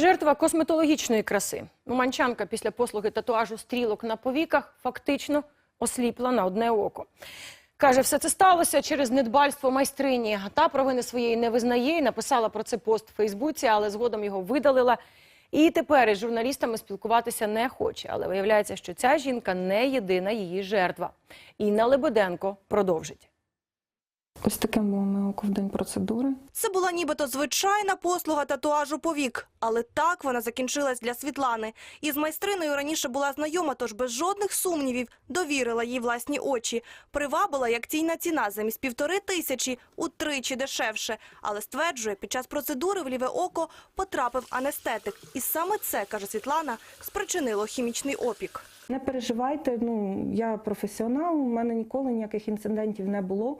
Жертва косметологічної краси. Уманчанка після послуги татуажу стрілок на повіках фактично осліпла на одне око. Каже, все це сталося через недбальство майстрині. Та провини своєї не визнає і написала про це пост в Фейсбуці, але згодом його видалила. І тепер із журналістами спілкуватися не хоче. Але виявляється, що ця жінка не єдина її жертва. Інна Лебеденко продовжить. Ось таким було моє око в день процедури. Це була нібито звичайна послуга татуажу повік, але так вона закінчилась для Світлани. Із майстриною раніше була знайома, тож без жодних сумнівів довірила їй власні очі. Привабила як ційна ціна замість півтори тисячі утричі дешевше. Але стверджує, під час процедури в ліве око потрапив анестетик. І саме це, каже Світлана, спричинило хімічний опік. Не переживайте, ну я професіонал, у мене ніколи ніяких інцидентів не було.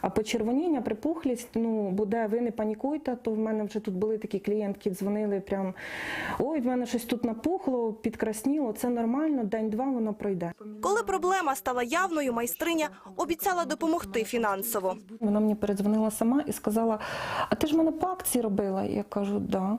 А почервоніння, припухлість, ну буде, ви не панікуйте, то в мене вже тут були такі клієнтки, дзвонили прям ой, в мене щось тут напухло, підкрасніло. Це нормально, день-два воно пройде. Коли проблема стала явною, майстриня обіцяла допомогти фінансово. Вона мені передзвонила сама і сказала: А ти ж мене по акції робила? Я кажу, да.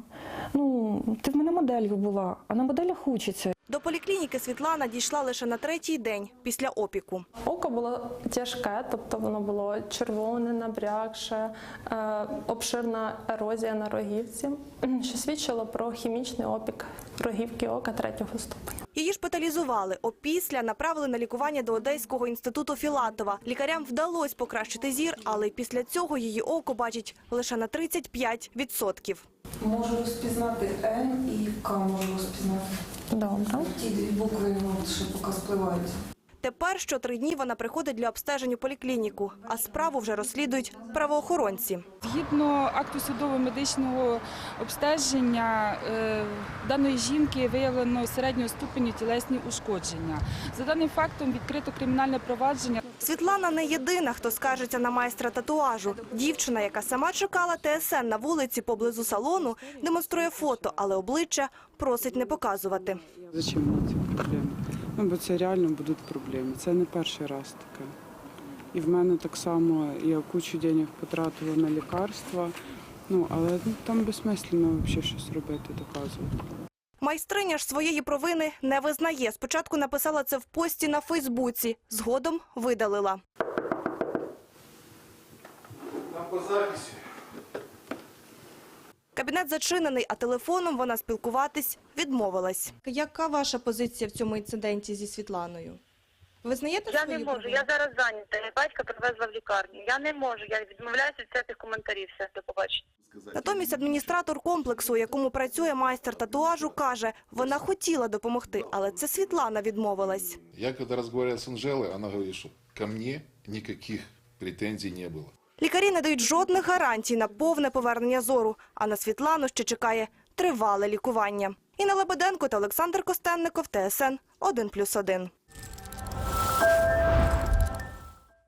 Ну, ти в мене моделлю була, а на моделях учиться. До поліклініки Світлана дійшла лише на третій день після опіку. Око було тяжке, тобто воно було червоне, набрякше, е, обширна ерозія на рогівці, що свідчило про хімічний опік рогівки ока третього ступеня. Її шпиталізували. Опісля направили на лікування до Одеського інституту Філатова. Лікарям вдалося покращити зір, але після цього її око бачить лише на 35%. Можу розпізнати Н і К можу розпізнати. Добре. Ті дві букви ну, ще поки спливають. Тепер що три дні вона приходить для обстежень у поліклініку, а справу вже розслідують правоохоронці. Згідно акту судово-медичного обстеження е, даної жінки виявлено середнього ступеню тілесні ушкодження. За даним фактом відкрито кримінальне провадження. Світлана не єдина, хто скаржиться на майстра татуажу. Дівчина, яка сама чекала ТСН на вулиці поблизу салону, демонструє фото, але обличчя просить не показувати. Зачем мені ці проблеми? Ну, бо це реально будуть проблеми. Це не перший раз таке. І в мене так само я кучу денег потратила на лікарства. Ну, але ну, там безсмислено взагалі щось робити, доказувати. Майстриня ж своєї провини не визнає. Спочатку написала це в пості на Фейсбуці, згодом видалила. Там по записи. Кабінет зачинений, а телефоном вона спілкуватись відмовилась. Яка ваша позиція в цьому інциденті зі Світланою? Ви знаєте Я не можу, я зараз зайнята. Я батька привезла в лікарню. Я не можу, я відмовляюся від всяких коментарів. Все, до побачення. Натомість адміністратор комплексу, у якому працює майстер татуажу, каже, вона хотіла допомогти, але це Світлана відмовилась. Я когда разговаривал с Анжелой, она говорит, что ко мне никаких претензий не было. Лікарі не дають жодних гарантій на повне повернення зору, а на Світлану ще чекає тривале лікування. Інна Лебеденко та Олександр Костенников, ТСН 1+,1.